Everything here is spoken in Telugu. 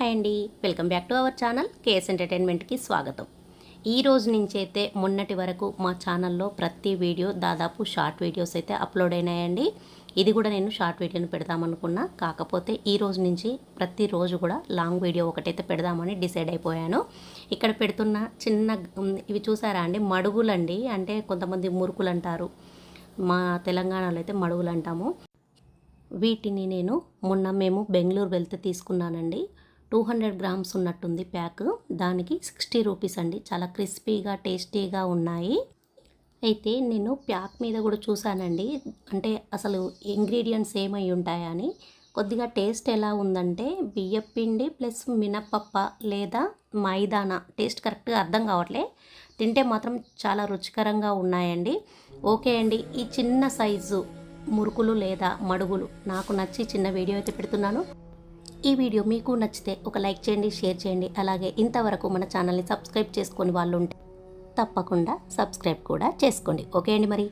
హాయ్ అండి welcome back to our channel KS ఎంటర్టైన్మెంట్కి స్వాగతం. ఈ రోజు నుంచి అయితే మొన్నటి వరకు మా ఛానల్లో ప్రతి వీడియో దాదాపు షార్ట్ వీడియోస్ అయితే అప్లోడ్ అయినాయండి. ఇది కూడా నేను షార్ట్ వీడియోని పెడదామనుకున్నా. కాకపోతే ఈ రోజు నుంచి ప్రతిరోజు కూడా లాంగ్ వీడియో ఒకటైతే పెడదామని డిసైడ్ అయిపోయాను. ఇక్కడ పెడుతున్న చిన్న ఇవి చూసారా అండి? మడుగులండి. అంటే కొంతమంది మురుకులు అంటారు మా తెలంగాణలో అయితే మడుగులు అంటాము వీటిని నేను మొన్న మేము బెంగళూరు వెళ్తే తీసుకున్నానండి. టూ హండ్రెడ్ గ్రామ్స్ ఉన్నట్టుంది ప్యాక్. దానికి సిక్స్టీ రూపీస్ అండి. చాలా క్రిస్పీగా టేస్టీగా ఉన్నాయి. అయితే నేను ప్యాక్ మీద కూడా చూశానండి. అంటే అసలు ఇంగ్రీడియంట్స్ ఏమై ఉంటాయని కొద్దిగా టేస్ట్ ఎలా ఉందంటే బియ్యపిండి ప్లస్ మినపప్ప లేదా మైదానా. టేస్ట్ కరెక్ట్గా అర్థం కావట్లే. తింటే మాత్రం చాలా రుచికరంగా ఉన్నాయండి. ఓకే అండి. ఈ చిన్న సైజు మురుకులు లేదా మడుగులు నాకు నచ్చి చిన్న వీడియో అయితే పెడుతున్నాను. ఈ వీడియో మీకు నచ్చితే ఒక లైక్ చేయండి షేర్ చేయండి. అలాగే ఇంతవరకు మన ఛానల్ని సబ్స్క్రైబ్ చేసుకుని వాళ్ళు ఉంటే తప్పకుండా సబ్స్క్రైబ్ కూడా చేసుకోండి. ఓకే అండి మరి?